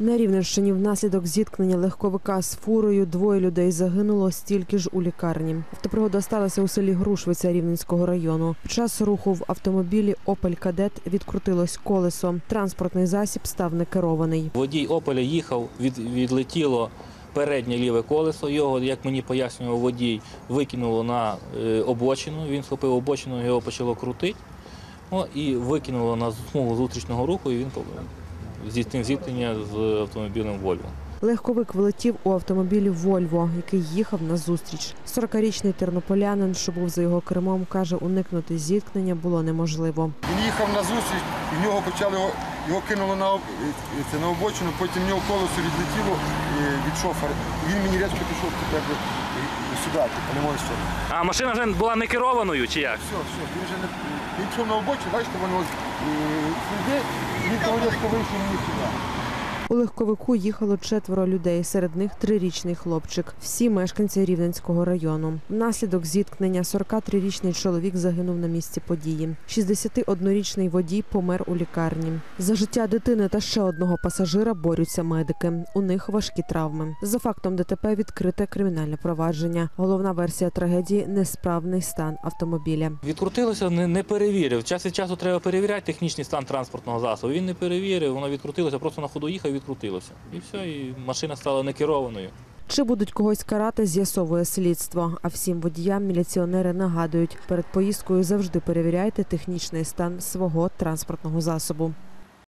На Рівненщині внаслідок зіткнення легковика з фурою двоє людей загинуло, стільки ж у лікарні. Автопригода сталася у селі Грушвиця Рівненського району. Під час руху в автомобілі Опель Кадет відкрутилось колесо. Транспортний засіб став некерований. Водій Опеля їхав, від, відлетіло переднє ліве колесо. Його, як мені пояснював водій, викинуло на е, обочину. Він схопив обочину, його почало крутити. О, і викинуло на смугу зустрічного руху, і він здійснив зіткнення з автомобілем Вольво. Легковик влетів у автомобілі Вольво, який їхав на зустріч. 40-річний тернополянин, що був за його кермом, каже, уникнути зіткнення було неможливо. Він їхав на зустріч, і в нього почали його, кинуло на, е, це, на обочину, потім в нього колесо відлетіло е, від шофера. Він мені різко пішов тепер е, сюди, типу, не можу сторону. А машина вже була не керованою чи як? Все, все, він вже не він пішов на обочину, бачите, воно йде, сюди, він того різко вийшов мені сюди. У легковику їхало четверо людей, серед них трирічний хлопчик. Всі мешканці Рівненського району. Внаслідок зіткнення 43-річний чоловік загинув на місці події. 61-річний водій помер у лікарні. За життя дитини та ще одного пасажира борються медики. У них важкі травми. За фактом ДТП відкрите кримінальне провадження. Головна версія трагедії несправний стан автомобіля. Відкрутилося, не, перевірив. Час від часу треба перевіряти технічний стан транспортного засобу. Він не перевірив, воно відкрутилося, просто на ходу їхав відкрутилося. І все, і машина стала некерованою. Чи будуть когось карати, з'ясовує слідство. А всім водіям міліціонери нагадують, перед поїздкою завжди перевіряйте технічний стан свого транспортного засобу.